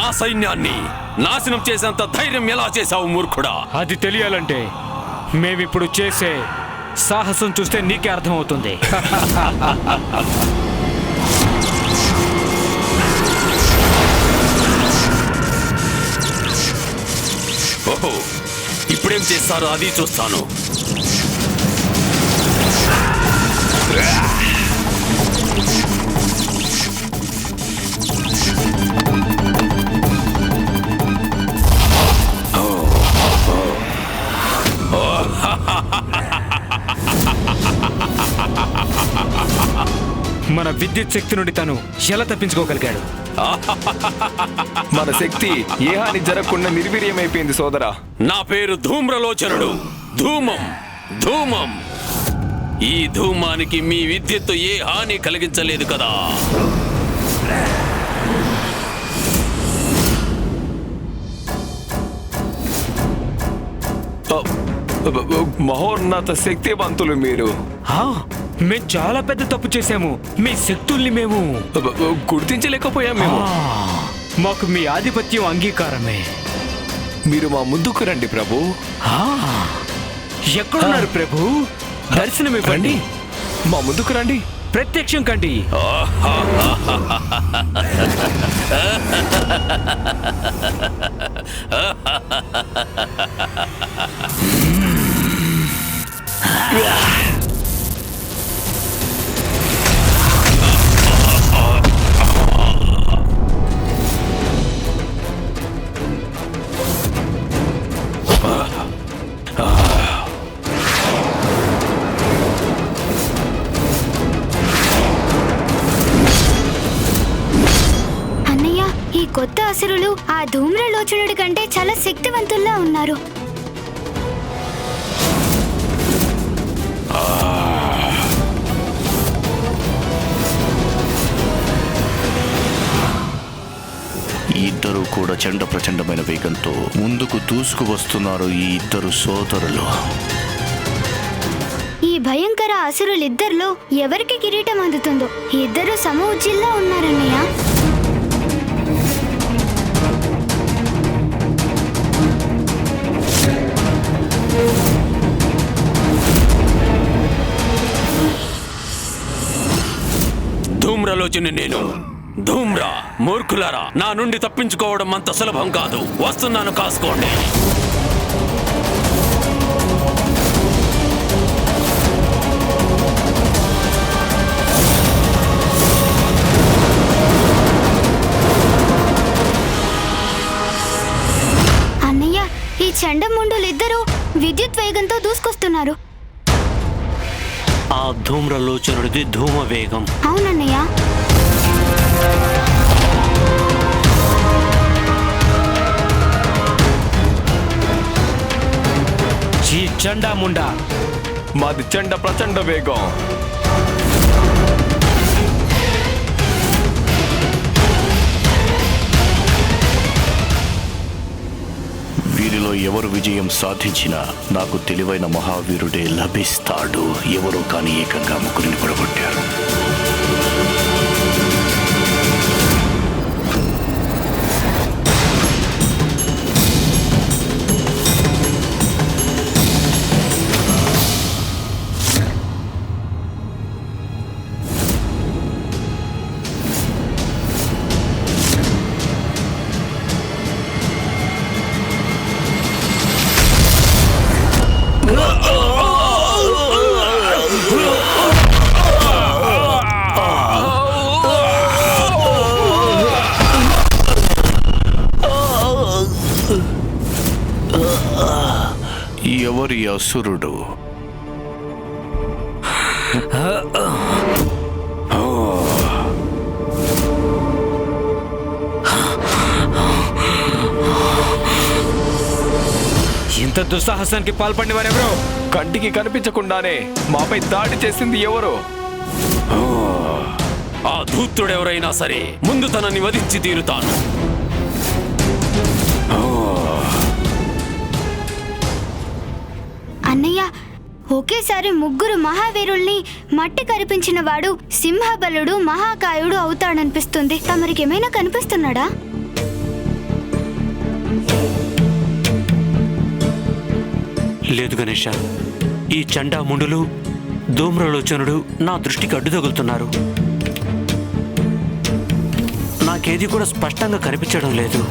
సైన్యాన్ని నాశనం చేసేంత ధైర్యం ఎలా చేశావు మూర్ఖుడా? అది తెలియాలంటే మేమిప్పుడు చేసే సాహసం చూస్తే నీకే అర్థమవుతుంది. ఓహో ఇప్పుడేం చేస్తారో అది చూస్తాను. మన విద్యుత్ శక్తి నుండి తను ఎలా తప్పించుకోగలిగాడు? మన శక్తి ఏ హాని జరగకుండా నిర్వీర్యమైపోయింది సోదరా. నా పేరు ధూమ్రలోచనుడు. ధూమం ధూమం. ఈ ధూమానికి మీ విద్యుత్తు ఏ హాని కలిగించలేదు కదా? మహోన్నత శక్తివంతులు మీరు. ఆ, మేం చాలా పెద్ద తప్పు చేశాము. మీ శక్తుల్ని మేము గుర్తించలేకపోయాం మేము. మాకు మీ ఆధిపత్యం అంగీకారమే. మీరు మా ముందుకు రండి ప్రభు. ఎక్కడున్నారు ప్రభు? దర్శనం ఇవ్వండి. మా ముందుకు రండి. ప్రత్యక్షం కండి. అన్నయ్య కొత్త అసురులు ఆ ధూమ్రలోచనుడి కంటే చాలా శక్తివంతుల్లా ఉన్నారు. ఇద్దరు కూడా చండ ప్రచండమైన వేగంతో ముందుకు దూసుకు వస్తున్నారు ఈ ఇద్దరు సోదరులు. ఈ భయంకర అసురులిద్దరిలో ఎవరికి కిరీటం అందుతుందో? ఇద్దరు సమ ఉజ్జిల్లా ఉన్నారన్నయ్య. ధూమ్రలోచని నేను. ధూమ్రా మూర్ఖులారా నా నుండి తప్పించుకోవడం అంత సులభం కాదు. వస్తున్నాను కాసుకోండి. అన్నయ్య ఈ చండముండులిద్దరూ విద్యుత్ వేగంతో దూసుకొస్తున్నారు. ధూమ్రలోచనుడిది ధూమ వేగం అవునన్నయ్య. ఈ చండా ముండా మాది చండ ప్రచండ వేగం. వీరిలో ఎవరు విజయం సాధించినా నాకు తెలివైన మహావీరుడే లభిస్తాడు. ఎవరో కానీ ఏకంగా ముగ్గురిని పొడగొట్టారు. అసురుడు ఇంత దుస్సాహసానికి పాల్పడిన వారెవరో కంటికి కనిపించకుండానే మాపై దాడి చేసింది ఎవరు? ఆ ధూర్తుడెవరైనా సరే ముందు తనని వధించి తీరుతాను. ఒకేసారి ముగ్గురు మహావీరుల్ని మట్టి కరిపించిన వాడు సింహబలుడు మహాకాయుడు అవుతాడనిపిస్తుంది. తమరికేమైనా కనిపిస్తున్నాడా? లేదు గణేష. ఈ చండా ముండులు ధూమ్రలోచనుడు నా దృష్టికి అడ్డు తగులుతున్నారు నాకేది కూడా స్పష్టంగా కనిపించడం లేదు.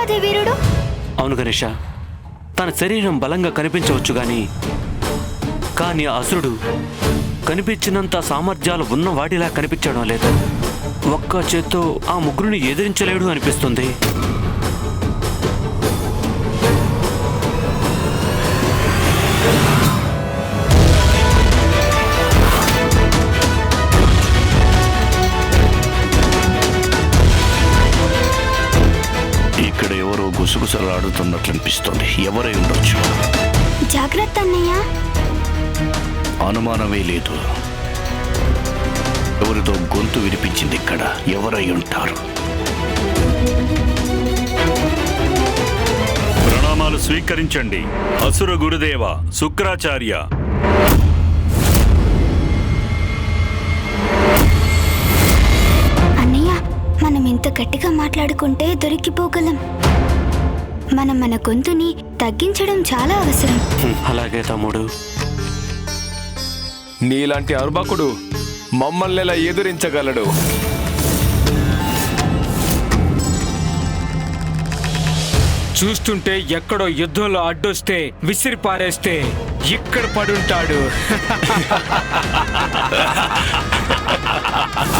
అదే వీరుడు? అవును గణేష. తన శరీరం బలంగా కనిపించవచ్చు గాని కానీ అసురుడు కనిపించినంత సామర్థ్యాలు ఉన్న వాటిలా కనిపించడం లేదు. ఒక్క చేత్తో ఆ ముగ్గురిని ఎదిరించలేడు అనిపిస్తుంది. గుసగుసలాడుతున్నట్లనిపిస్తోంది ఎవరై ఉండొచ్చు? జాగ్రత్త అన్నయ్య. అనుమానమే లేదు. ఎవరితో గొంతు వినిపించింది ఇక్కడ. ఎవరై ఉంటారు? ప్రణామాలు స్వీకరించండి. అసుర గురుదేవ శుక్రాచార్య. అన్నయ్య మనం ఇంత గట్టిగా మాట్లాడుకుంటే దొరికిపోగలం. మనం మన గొంతుని తగ్గించడం చాలా అవసరం. అలాగే తమ్ముడు. నీలాంటి అరుబాకుడు మమ్మల్ని ఎలా ఎదురించగలడు? చూస్తుంటే ఎక్కడో యుద్ధంలో అడ్డొస్తే విసిరి పారేస్తే ఇక్కడ పడుంటాడు.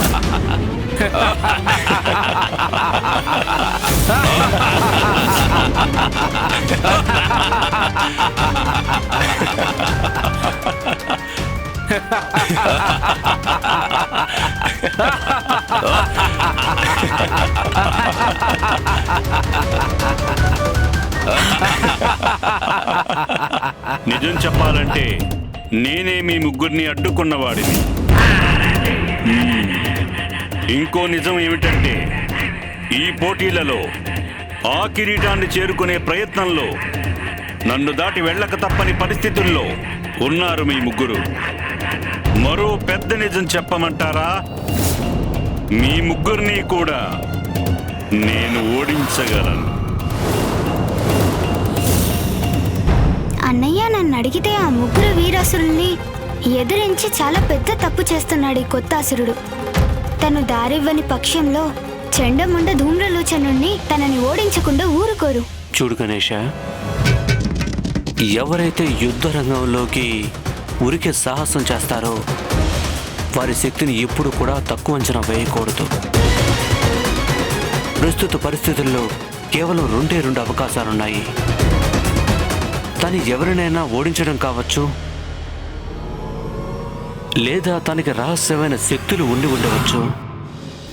నిజం చెప్పాలంటే నేనే మీ ముగ్గురిని అడ్డుకున్నవాడిని. ఇంకో నిజం ఏమిటంటే ఈ పోటీలలో ఆ కిరీటాన్ని చేరుకునే ప్రయత్నంలో నన్ను దాటి వెళ్ళక తప్పని పరిస్థితుల్లో ఉన్నారు మీ ముగ్గురు. మరో పెద్ద నిజం చెప్పమంటారా? మీ ముగ్గురిని కూడా నేను ఓడించగలను. అన్నయ్య నన్ను అడిగితే ఆ ముగ్గురు వీరాసురుల్ని ఎదిరించి చాలా పెద్ద తప్పు చేస్తున్నాడు ఈ కొత్త అసురుడు తను దారివ్వని పక్షంలో చెండముండ ధూమ్రలోచనుణ్ణి తనని ఓడించకుండా ఊరుకోరు. చూడు గణేష ఎవరైతే యుద్ధ రంగంలోకి ఉరికే సాహసం చేస్తారో వారి శక్తిని ఎప్పుడు కూడా తక్కువ అంచనా వేయకూడదు. ప్రస్తుత పరిస్థితుల్లో కేవలం రెండే రెండు అవకాశాలున్నాయి. తను ఎవరినైనా ఓడించడం కావచ్చు లేదా తనకి రహస్యమైన శక్తులు ఉండి ఉండవచ్చు.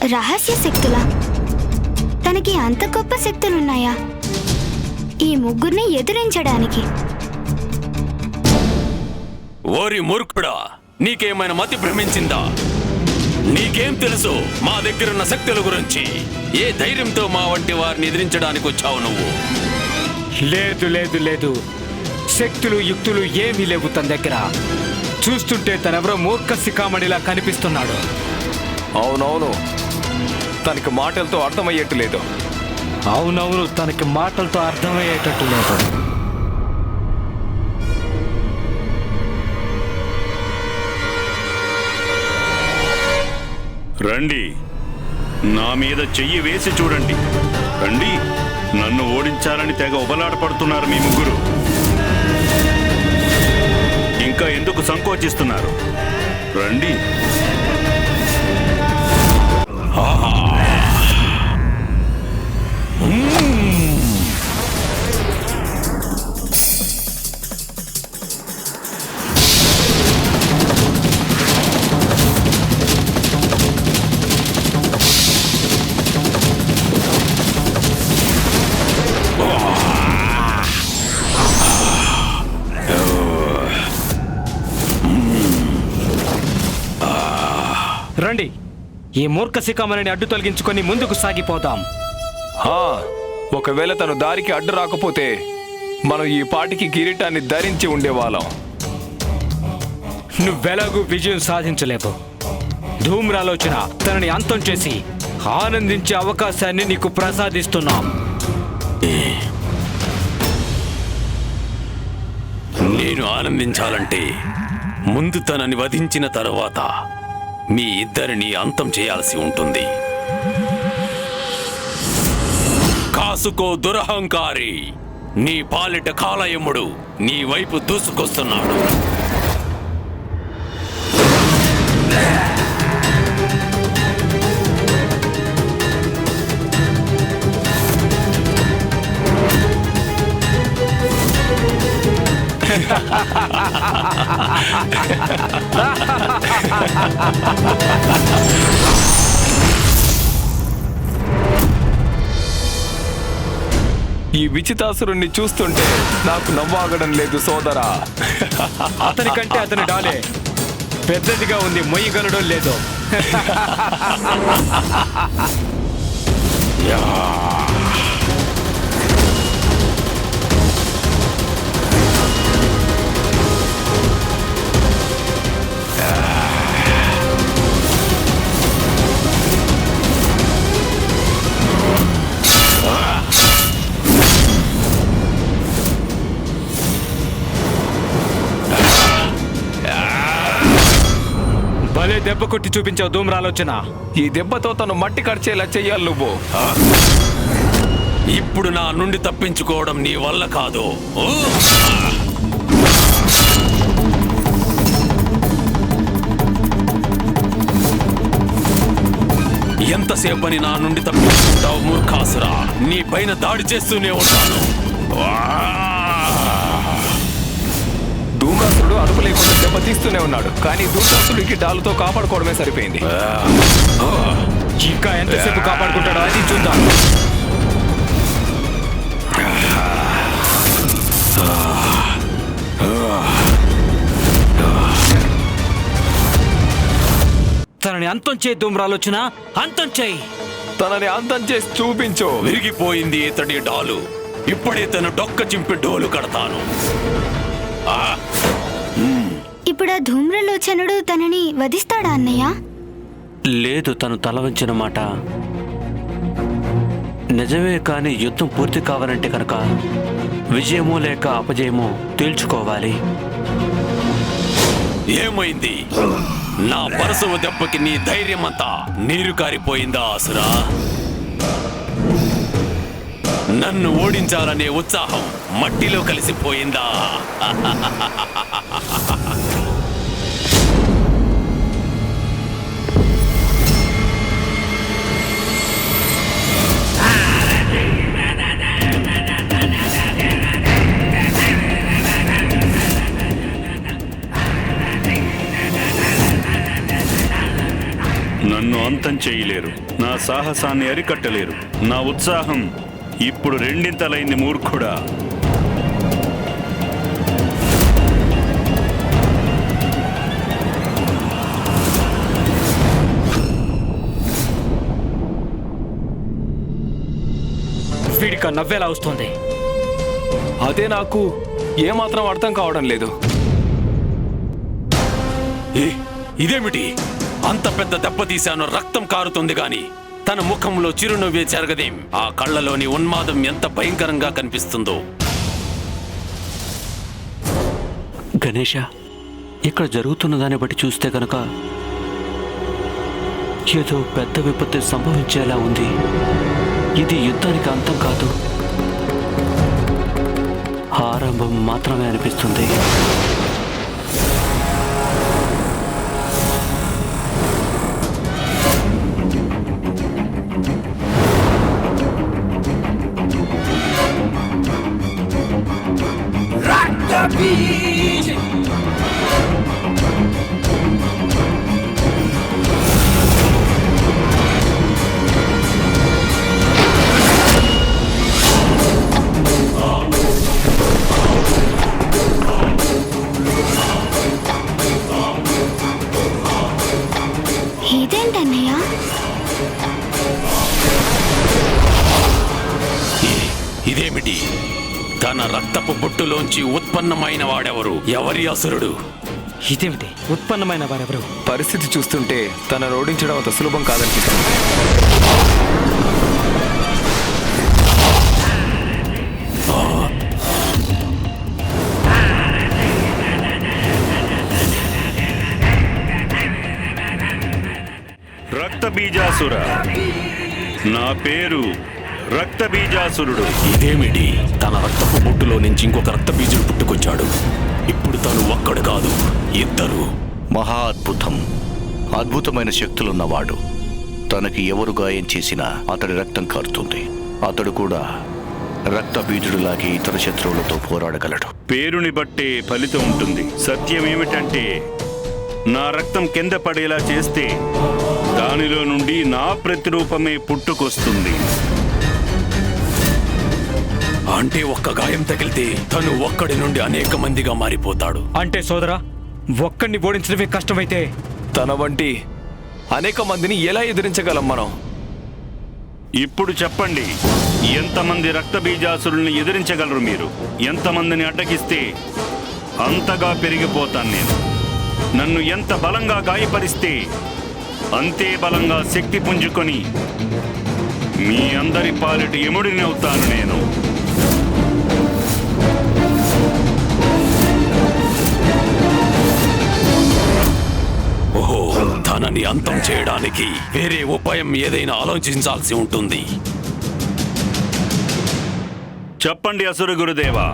రహస్య శక్తులా? తనకి అంత గొప్ప శక్తులున్నాయా? ఈ ముగ్గురిని ఎదిరించడానికి. ఓరి మూర్ఖుడా నీకేమైనా మతి భ్రమించిందా? నీకేం తెలుసు మా దగ్గరున్న శక్తుల గురించి? ఏ ధైర్యంతో మా వంటి వారిని ఎదిరించడానికి వచ్చావు నువ్వు? లేదు లేదు లేదు. శక్తులు యుక్తులు ఏమీ లేవు తన దగ్గర. చూస్తుంటే తనెవరో మూర్ఖ శిఖామణిలా కనిపిస్తున్నాడు. అవునవును. తనకి మాటలతో అర్థమయ్యేట్టు లేదు అవునవును తనకి మాటలతో అర్థమయ్యేటట్టు లేదు. రండి. నా మీద చెయ్యి వేసి చూడండి. రండి. నన్ను ఓడించాలని తెగ ఉబలాటపడుతున్నారు మీ ముగ్గురు. ఇంకా ఎందుకు సంకోచిస్తున్నారు? రండి. రండి. ఈ మూర్ఖ శిఖామణిని అడ్డు తొలగించుకొని ముందుకు సాగిపోదాం. హా, ఒకవేళ తను దారికి అడ్డు రాకపోతే మనం ఈ పాటికి కిరీటాన్ని ధరించి ఉండేవాళ్ళం. నువ్వెలాగూ విజయం సాధించలేవు. ధూమ్రాలోచన తనని అంతం చేసి ఆనందించే అవకాశాన్ని నీకు ప్రసాదిస్తున్నాం. నేను ఆనందించాలంటే ముందు తనని వధించిన తరువాత మీ ఇద్దరిని అంతం చేయాల్సి ఉంటుంది. కాసుకో దురహంకారి. నీ పాలిట కాలయముడు నీ వైపు దూసుకొస్తున్నాడు. ఈ విచితాసురుణ్ణి చూస్తుంటే నాకు నవ్వాగడం లేదు సోదరా. అతని కంటే అతని డాలే పెద్దదిగా ఉంది మొయ్యగలడం లేదో. చూపించావు ధూమ్రాలోచన ఈ దెబ్బతో తను మట్టి కడిచేలా చెయ్యాలి నువ్వు. ఇప్పుడు నా నుండి తప్పించుకోవడం నీ వల్ల కాదు. ఊ! ఎంతసేపని నా నుండి తప్పించుకుంటావు మూర్ఖాసురా? నీ పైన దాడి చేస్తూనే ఉంటాను. ధూమ్రాసురుడు అదుపు లేకుండా దెబ్బ తీస్తూనే ఉన్నాడు. కానీ ధూమ్రాసుడికి డాలుతో కాపాడుకోవడమే సరిపోయింది. ఇంకా ఎంతసేపు కాపాడుకుంటాడో అది చూద్దాం. తనని అంతం చేయి ధూమ్రాలోచన అంతం చేయి. తనని అంతం చేసి చూపించు. విరిగిపోయింది ఇతడి డాలు. ఇప్పుడే తను డొక్క చింపి డోలు కడతాను. ఆ. ఇప్పుడు ఆ ధూమ్రలోచనుడు తనని వధిస్తాడా అన్నయ్య? లేదు తను తల వంచిన మాట. నిజమే కానీ యుద్ధం పూర్తి కావాలంటే కనుక విజయమో లేక అపజయమో తేల్చుకోవాలి. ఏమైంది? నా పరసవ దెబ్బకి నీ ధైర్యమంతా నీరు కారిపోయిందా అసురా? నన్ను ఓడించాలనే ఉత్సాహం మట్టిలో కలిసిపోయిందా? అంతం చేయలేరు. నా సాహసాన్ని అరికట్టలేరు. నా ఉత్సాహం ఇప్పుడు రెండింతలైంది మూర్ఖుడా. వీడిక నవ్వేలా వస్తుంది? అదే నాకు ఏమాత్రం అర్థం కావడం లేదు. ఏ, ఇదేమిటి? అంత పెద్ద దెబ్బతీశాను రక్తం కారుతుంది గాని. తన ముఖంలో చిరునవ్వే జరగదేం? ఆ కళ్ళలోని ఉన్మాదం ఎంత భయంకరంగా కనిపిస్తుందో. గణేష ఇక్కడ జరుగుతున్న దాన్ని బట్టి చూస్తే కనుక ఏదో పెద్ద విపత్తు సంభవించేలా ఉంది. ఇది యుద్ధానికి అంతం కాదు. ఆరంభం మాత్రమే అనిపిస్తుంది. happy. బుట్టులోంచి ఉత్పన్నమైన వాడెవరు? ఎవరి అసురుడు? ఇదేమిటి? ఉత్పన్నమైన వారెవరు? పరిస్థితి చూస్తుంటే తనను ఓడించడం అంత సులభం కాదనిపిస్తుంది. రక్త బీజాసుర. నా పేరు రక్త బీజాసురుడు ఇదేమిటి? తన రక్తపు బుట్టులో నుంచి ఇంకొక రక్త బీజుడు పుట్టుకొచ్చాడు. ఇప్పుడు తను ఒక్కడు కాదు ఇద్దరు. మహా అద్భుతం. అద్భుతమైన శక్తులున్నవాడు. తనకి ఎవరు గాయం చేసినా అతడి రక్తం కారుతుంది. అతడు కూడా రక్తబీజుడులాగే ఇతర శత్రువులతో పోరాడగలడు. పేరుని బట్టే ఫలితం ఉంటుంది. సత్యం ఏమిటంటే నా రక్తం కింద పడేలా చేస్తే దానిలో నుండి నా ప్రతిరూపమే పుట్టుకొస్తుంది. అంటే ఒక్క గాయం తగిలితే తను ఒక్కడి నుండి అనేక మందిగా మారిపోతాడు. అంటే సోదరా ఒక్కడిని ఓడించడమే కష్టమైతే? తన వంటి అనేక మందిని ఎలా ఎదిరించగలం మనం? ఇప్పుడు చెప్పండి ఎంతమంది రక్త బీజాసురుల్ని ఎదిరించగలరు మీరు? ఎంతమందిని అడ్డగిస్తే అంతగా పెరిగిపోతాను నేను. నన్ను ఎంత బలంగా గాయపరిస్తే అంతే బలంగా శక్తి పుంజుకొని మీ అందరి పాలిటి ఎముడిని అవుతాను నేను. అంతం చేయడానికి వేరే ఉపాయం ఏదైనా ఆలోచించాల్సి ఉంటుంది. చెప్పండి అసురు గురుదేవా.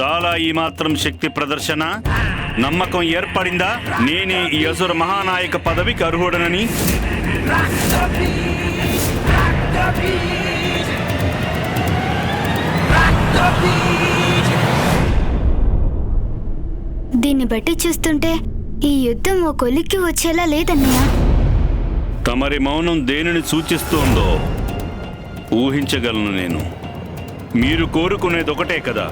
చాలా ఈ మాత్రం శక్తి ప్రదర్శన నమ్మకం ఏర్పడిందా? నేనే ఈ అసుర మహానాయక పదవికి అర్హుడనని? దీన్ని బట్టి చూస్తుంటే ఈ యుద్ధం ఓ కొలిక్కి వచ్చేలా లేదన్నయ్య. తమరి మౌనం దేనిని సూచిస్తోందో ఊహించగలను నేను. మీరు కోరుకునేది ఒకటే కదా.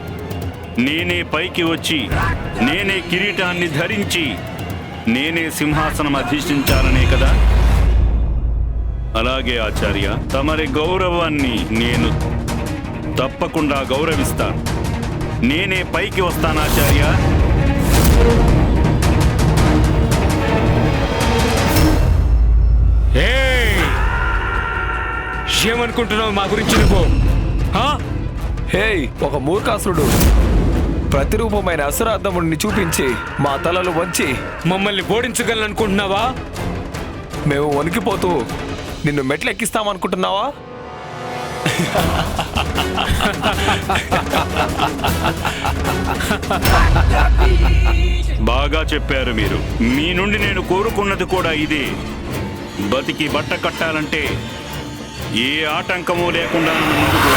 నేనే పైకి వచ్చి నేనే కిరీటాన్ని ధరించి నేనే సింహాసనం అధిష్ఠించాలనే కదా. అలాగే ఆచార్య తమరి గౌరవాన్ని నేను తప్పకుండా గౌరవిస్తాను. నేనే పైకి వస్తాను ఆచార్య. ఏమనుకుంటున్నావు? మా గురించి నువ్వు? హేయ్ ఒక మూర్ఖాసురుడు. ప్రతిరూపమైన అసురార్థముడిని చూపించి మా తలలు వంచి మమ్మల్ని ఓడించగలనుకుంటున్నావా మేము వణికిపోతూ నిన్ను మెట్లెక్కిస్తామనుకుంటున్నావా? బాగా చెప్పారు మీరు. మీ నుండి నేను కోరుకున్నది కూడా ఇదే. బతికి బట్ట కట్టాలంటే ఏ ఆటంకము లేకుండా ముందుకు.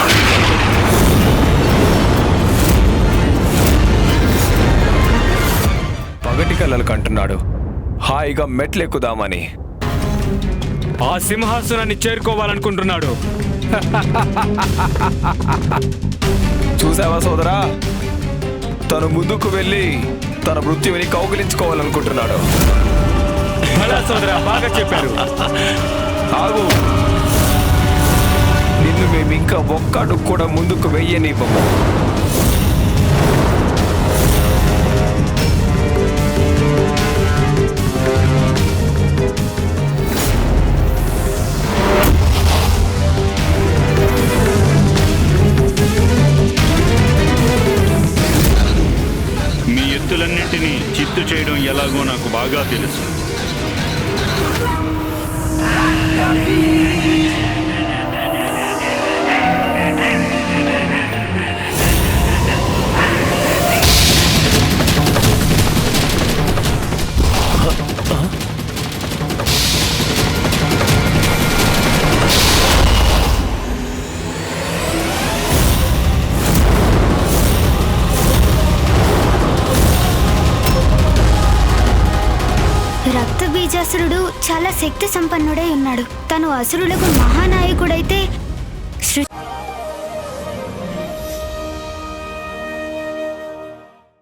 పగటి కలలు కంటున్నాడు. హాయిగా మెట్లెక్కుదామని. ఆ సింహాసనాన్ని చేరుకోవాలనుకుంటున్నాడు. చూసావా సోదరా? తను ముందుకు వెళ్ళి తన మృత్యువుని కౌగిలించుకోవాలనుకుంటున్నాడు. అలా సోదరా బాగా చెప్పారు. ఆగు. నిన్ను మేము ఇంకా ఒక్క అడుగు కూడా ముందుకు వెయ్యనివ్వము. మీ ఎత్తులన్నింటినీ చిత్తు చేయడం ఎలాగో నాకు బాగా తెలుసు. అసురులకు